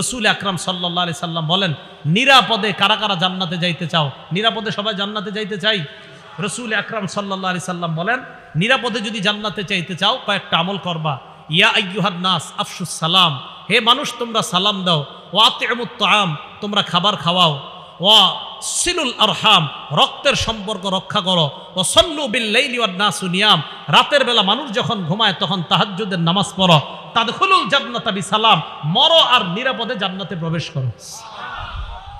রসুল আকরাম সাল্লাহ আলি সাল্লাম বলেন, নিরাপদে কারা কারা জান্নাতে যাইতে চাও? নিরাপদে সবাই জান্নাতে যাইতে চাই? রসুল আকরাম সাল্লাহ আলি সাল্লাম বলেন, নিরাপদে যদি জান্নাতে চাইতে চাও, কয়েকটা আমল করবা। ইয়া আইয়ুহান নাস আফসুস সালাম। হে মানুষ, তোমরা সালাম দাও। ওয়াতে আম তোমরা খাবার খাওয়াও। ওয়া সিলুল আরহাম, রক্তের সম্পর্ক রক্ষা করো। ও সল্লু বিল্লাইলি ওয়ান নাসু নিয়াম। রাতের বেলা মানুষ যখন ঘুমায়, তখন তাহাজ্জুদের নামাজ পড়ো। তাদখুলুল জান্নাতা সালাম মরো আর নিরাপদে জান্নাতে প্রবেশ করো।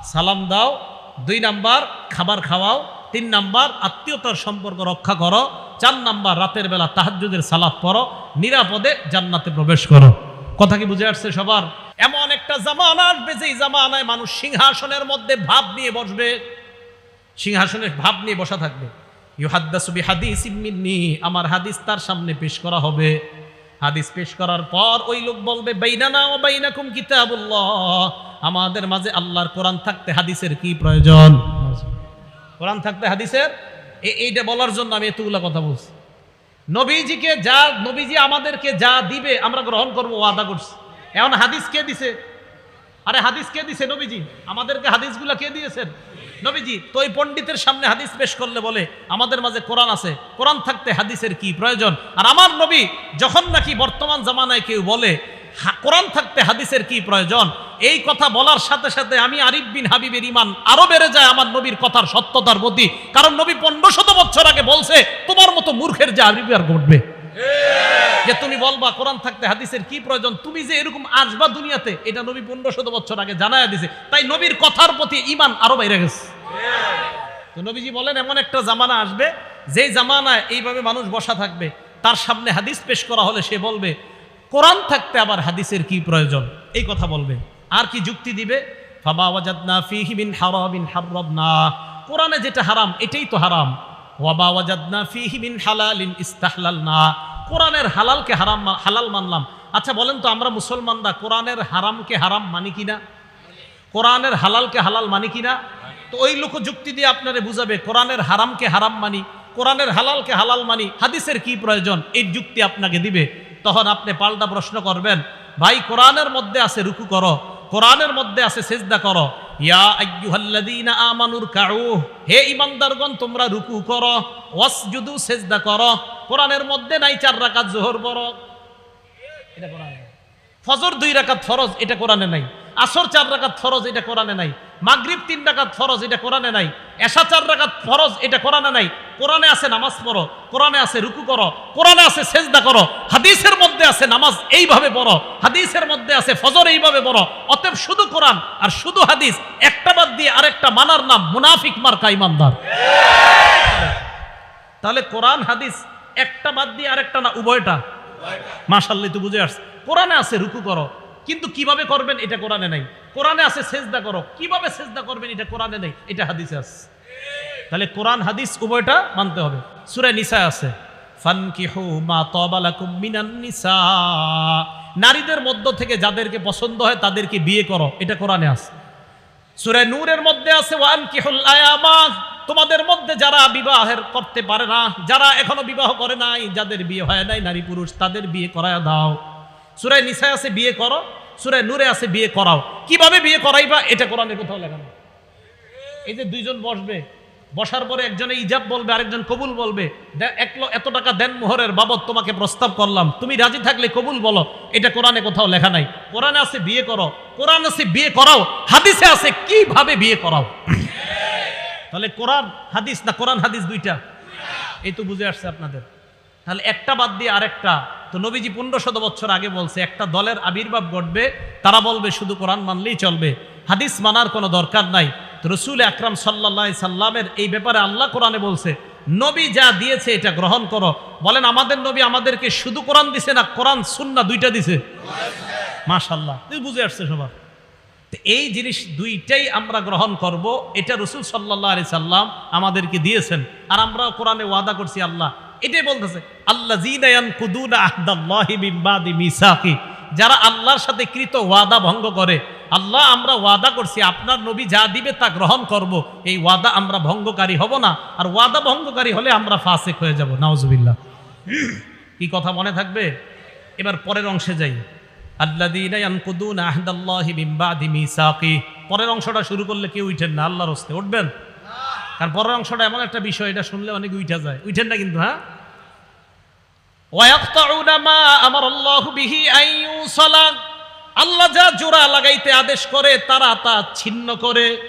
সালাম দাও। দুই নাম্বার, খাবার খাওয়াও। তিন নাম্বার, আত্মীয়তার সম্পর্ক রক্ষা করো। চার নাম্বার, রাতের বেলা তাহাজ্জুদের সালাত পড়ো। নিরাপদে জান্নাতে প্রবেশ করো। কথা কি বুঝে আসছে সবার? এমন একটা জামানা আসবে, যেই জামানায় মানুষ সিংহাসনের মধ্যে ভাব নিয়ে বসবে। সিংহাসনের ভাব নিয়ে বসা থাকবে। ইউহাদ্দাসুবি হাদিস মিন্নি, আমার হাদিস তার সামনে পেশ করা হবে। হাদিস পেশ করার পর ওই লোক বলবে, বাইনানা ও বাইনাকুম আমাদের মাঝে আল্লাহর কোরআন থাকতে হাদিসের কি প্রয়োজন? কোরআন থাকতে হাদিসের? এইটা বলার জন্য আমি এতগুলা কথা বলছি। নবীজিকে যা, নবীজি আমাদেরকে যা দিবে আমরা গ্রহণ করব, ওয়াদা করছি। এখন হাদিস কে দিছে? আরে হাদিস কে দিছে নবীজি? আমাদেরকে হাদিসগুলা কে দিয়েছেন? নবীজি, তো ওই পণ্ডিতের সামনে হাদিস পেশ করলে বলে, আমাদের মাঝে কোরআন আছে। কোরআন থাকতে হাদিসের কি প্রয়োজন? আর আমার নবী যখন নাকি বর্তমান জামানায় কেউ বলে কোরআন থাকতে হাদিসের কি প্রয়োজন? এই কথা বলার সাথে সাথে আমি আরিফ বিন হাবিবের ইমান আরও বেড়ে যায় আমার নবীর কথার সত্যতার প্রতি। কারণ নবী পনেরো শত বছর আগে বলছে, তোমার মতো মূর্খের যে আর ঘটবে। যে তুমি বলবা, কোরআন থাকতে হাদিসের কি প্রয়োজন? তুমি যে এরকম আসবা দুনিয়াতে, এটা নবী পনেরো শত বছর আগে জানায়া দিছে। তাই নবীর কথার প্রতি ইমান আরও বাইরে গেছে। নবীজি বলেন, এমন একটা জামানা আসবে যেই জামানায় এইভাবে মানুষ বসা থাকবে, তার সামনে হাদিস পেশ করা হলে সে বলবে, কোরআন থাকতে আবার হাদিসের কি প্রয়োজন? এই কথা বলবে। আর কি যুক্তি দিবে? কোরআনে যেটা হারাম, এটাই তো হারাম। ওয়াবা ওয়াজাদনা ফীহি মিন হালালিন ইস্তাহলালনা। কোরআনের হালালকে হারাম হালাল মানলাম। আচ্ছা বলেন তো আমরা মুসলমানরা কোরআনের হারামকে হারাম মানি কিনা? কোরআনের হালালকে হালাল মানি কিনা? তো ওই লোক যুক্তি দিয়ে আপনারে বুঝাবে, কোরআনের হারামকে হারাম মানি, কোরআনের হালালকে হালাল মানি, হাদিসের কি প্রয়োজন? এই যুক্তি আপনাকে দিবে। তখন আপনি পাল্টা প্রশ্ন করবেন, ভাই, কোরআনের মধ্যে আছে রুকু করো, কোরআনের মধ্যে আছে সেজদা করো। ইয়া আমানুর কাউ হে ইমানদারগণ, তোমরা রুকু করো, ওয়াসজুদু, সেজদা করো। কোরআনের মধ্যে নাই চার রাকাত জোহর বড়। এটা কোরআনে ফজর দুই রাকাত ফরজ, এটা কোরআনে নাই। আসর চার রাকাত ফরজ, এটা কোরআনে নাই। মাগরিব তিন রাকাত ফরজ, এটা কোরআনে নাই। এশা চার রাকাত ফরজ, এটা কোরআনে নাই। কোরআনে আছে নামাজ পড়ো, কোরআনে আছে রুকু করো, কোরআনে আছে সেজদা করো, হাদিসের মধ্যে আছে নামাজ এইভাবে পড়ো, হাদিসের মধ্যে আছে ফজর এইভাবে পড়ো, অতএব শুধু কোরআন আর শুধু হাদিস, একটা বাদ দিয়ে আরেকটা মানার নাম মুনাফিক মার্কা ইমানদার। তাহলে কোরআন, হাদিস একটা বাদ দিয়ে আরেকটা না, উভয়টা? মাশাল্লাহ তো বুঝে আসছে। কোরআনে আছে, রুকু করো। কিন্তু কীভাবে করবেন এটা কোরআনে নাই। কোরআনে আছে, সেজদা করো। কীভাবে সেজদা করবেন এটা কোরআনে নেই, এটা হাদিসে আছে। তাহলে কোরআন, হাদিস, উভয়টা মানতে হবে। সূরা নিসা আছে নারীদের মধ্য থেকে যাদেরকে পছন্দ হয়, তাদেরকে বিয়ে করো। এটা কোরআনে আছে। সূরা নূরের মধ্যে আছে ওয়ান কিহুল আয়ামা। তোমাদের মধ্যে যারা বিবাহের করতে পারে না, যারা এখনও বিবাহ করে নাই, যাদের বিয়ে হয় নাই, নারী পুরুষ, তাদের বিয়ে করায় দাও। সূরা নিসায় আছে বিয়ে করো সূরা নূরে আছে বিয়ে করাও। কীভাবে বিয়ে করাইবা? এটা কোরআনের কোথাও লেখা নেই। এই যে দুইজন বসবে, বসার পরে একজনে ইজাব বলবে, আরেকজন কবুল বলবে, দে- এক এত টাকা দেন মোহরের বাবদ, তোমাকে প্রস্তাব করলাম। তুমি রাজি থাকলে কবুল বলো। এটা কোরআনে কোথাও লেখা নাই। কোরআনে আছে বিয়ে করো। কোরআন আছে বিয়ে করাও। হাদিসে আছে কীভাবে বিয়ে করাও? তাহলে কোরআন হাদিস না কোরআন হাদিস দুইটা? এই তো বুঝে আসছে আপনাদের। তাহলে একটা বাদ দিয়ে আরেকটা। তো নবীজি পনেরো শত বছর আগে বলছে, একটা দলের আবির্ভাব ঘটবে, তারা বলবে শুধু কোরআন মানলেই চলবে। হাদিস মানার কোনো দরকার নাই। তো রসুল আকরাম সাল্লাহ সাল্লামের এই ব্যাপারে আল্লাহ কোরআনে বলছে, নবী যা দিয়েছে এটা গ্রহণ করো। বলেন, আমাদের নবী আমাদেরকে শুধু কোরআন দিছে না, কোরআন সুন্না দুইটা দিছে? মাশাল্লাহ তুই বুঝে আসছে সবার। এই জিনিস দুইটাই আমরা গ্রহণ করব। এটা রসুল সাল্লাহ আলি সাল্লাম আমাদেরকে দিয়েছেন। আর আমরা কোরআনে ওয়াদা করছি, আল্লাহ এটাই বলতেছে আল্লাহ কুদুনা মিসাকি। যারা আল্লাহর সাথে কৃত ওয়াদা ভঙ্গ করে, আল্লাহ আমরা ওয়াদা করছি, আপনার নবী যা দিবে তা গ্রহণ করব। এই ওয়াদা আমরা ভঙ্গকারী হব না। আর ওয়াদা ভঙ্গকারী হলে আমরা ফাসেক হয়ে যাব। নাউজুবিল্লাহ। কি কথা মনে থাকবে? এবার পরের অংশে যাই। পরের অংশটা শুরু করলে কেউ উঠেন না, আল্লাহর হস্তে। উঠবেন? কারণ পরের অংশটা এমন একটা বিষয়, এটা শুনলে অনেক উঠা যায়। উঠেন না কিন্তু হ্যাঁ? আমারাল্লাহু বিহি আল্লাহ যা জোড়া লাগাইতে আদেশ করে, তারা তা ছিন্ন করে।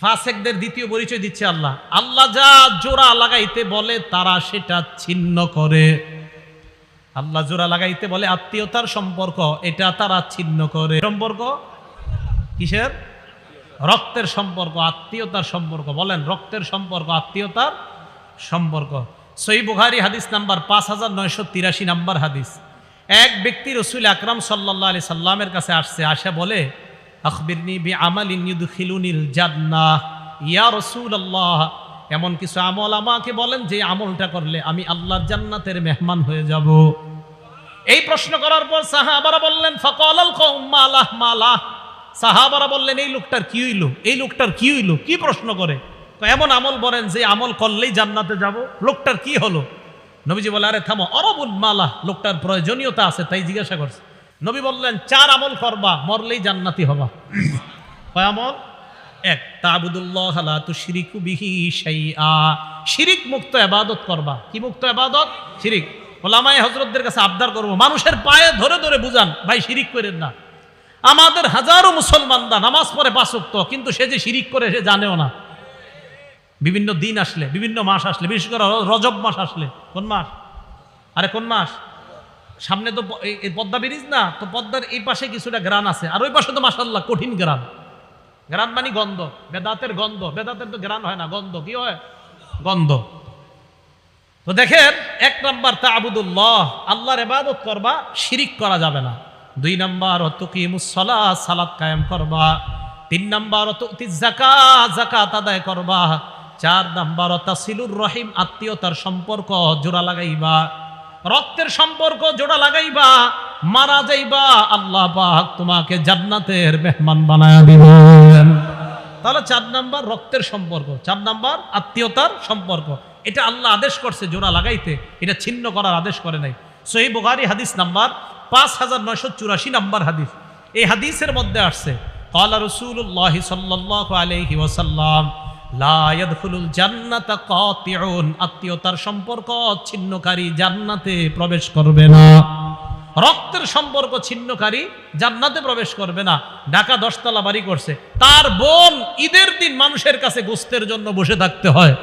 ফাসেকদের দ্বিতীয় পরিচয় দিচ্ছে আল্লাহ। আল্লাহ যা জোড়া লাগাইতে বলে, তারা সেটা ছিন্ন করে। আল্লাহ জোড়া লাগাইতে বলে আত্মীয়তার সম্পর্ক, এটা তারা ছিন্ন করে। সম্পর্ক? কিসের? রক্তের সম্পর্ক, আত্মীয়তার সম্পর্ক। বলেন, রক্তের সম্পর্ক, আত্মীয়তার সম্পর্ক। সই বুখারি হাদিস নাম্বার পাঁচ হাজার নয়শো তিরাশি নাম্বার হাদিস। এক ব্যক্তি রসুল আকরাম সাল্লাহ আলি সাল্লামের কাছে আসছে, আসে বলে, আখবিরনি বি আমালিন ইউদখিলুনিল জান্নাহ। ইয়া রসুল আল্লাহ এমন কিছু আমল আমাকে বলেন যে আমলটা করলে আমি আল্লাহর জান্নাতের মেহমান হয়ে যাব। এই প্রশ্ন করার পর সাহাবারা বললেন ফকল মালাহ মালাহ। সাহাবারা বললেন, এই লোকটার কি হইল? এই লোকটার কি হইল? কি প্রশ্ন করে? এমন আমল বলেন যে আমল করলেই জান্নাতে যাব। লোকটার কি হলো? নবীজি বলে, আরে থামো, অরবুল মালা লোকটার প্রয়োজনীয়তা আছে, তাই জিজ্ঞাসা করছে। নবী বললেন, চার আমল করবা, মরলেই জান্নাতি হবা। কয় আমল? এক, তাবুদুল্লাহ লা তুশরিকু বিহি শিরিক মুক্ত ইবাদত করবা। কি মুক্ত ইবাদত? শিরিক। ওলামায়ে হযরতদের কাছে আবদার করব, মানুষের পায়ে ধরে ধরে বুঝান, ভাই, শিরিক করেন না। আমাদের হাজারো মুসলমানরা নামাজ পড়ে পাঁচক্ত কিন্তু সে যে শিরিক করে সে জানেও না। বিভিন্ন দিন আসলে, বিভিন্ন মাস আসলে, বিশেষ করে রজব মাস আসলে। কোন মাস? আরে, কোন মাস? সামনে তো এই পদ্মা ব্রিজ না? তো পদ্মার এই পাশে কিছুটা গ্রান আছে, আর ওই পাশে তো মাসাল্লাহ কঠিন গ্রান। গ্রান মানে গন্ধ, বেদাতের গন্ধ। বেদাতের তো গ্রান হয় না, গন্ধ। কি হয়? গন্ধ। তো দেখেন, এক নাম্বার তা আবুদুল্লাহ আল্লাহর এবাদত করবা, শিরিক করা যাবে না। দুই নাম্বার অতুকিমুসলা সালাত কায়েম করবা। তিন নাম্বার জাকা জাকাত আদায় করবা। চার নাম্বার, তাসিলুর রহিম, আত্মীয়তার সম্পর্ক জোড়া লাগাইবা। রক্তের সম্পর্ক জোড়া লাগাইবা, মারা যাইবা। আল্লাহ পাক তোমাকে জান্নাতের মেহমান বানায় দিবেন তাহলে চার নাম্বার রক্তের সম্পর্ক, চার নাম্বার আত্মীয়তার সম্পর্ক। এটা আল্লাহ আদেশ করছে জোড়া লাগাইতে, এটা ছিন্ন করার আদেশ করে নাই। সহি বুগারি হাদিস নাম্বার পাঁচ হাজার নয়শো চুরাশি নাম্বার হাদিস। এই হাদিসের মধ্যে আসছে কলা রসুল্লাহ আলহি ওসাল্লাম আত্মীয়তার সম্পর্ক ছিন্নকারী জান্নাতে প্রবেশ করবে না। রক্তের সম্পর্ক ছিন্নকারী, জান্নাতে প্রবেশ করবে না। ঢাকা দশতলা বাড়ি করছে। তার বোন ঈদের দিন মানুষের কাছে গোস্তের জন্য বসে থাকতে হয়।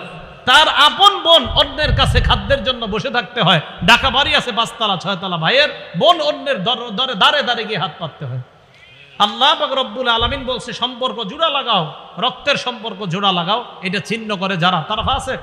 তার আপন বোন অন্যের কাছে খাদ্যের জন্য বসে থাকতে হয়। ঢাকা বাড়ি আছে, পাঁচতলা, ছয়তলা ভাইয়ের বোন অন্যের দর- দাঁড়ে দাঁড়ে গিয়ে হাত পাততে হয়। আল্লাহ রব্বুল আলামিন বলছে, সম্পর্ক জোড়া লাগাও, রক্তের সম্পর্ক জোড়া লাগাও, এটা ছিন্ন করে যারা। তারা ফাসে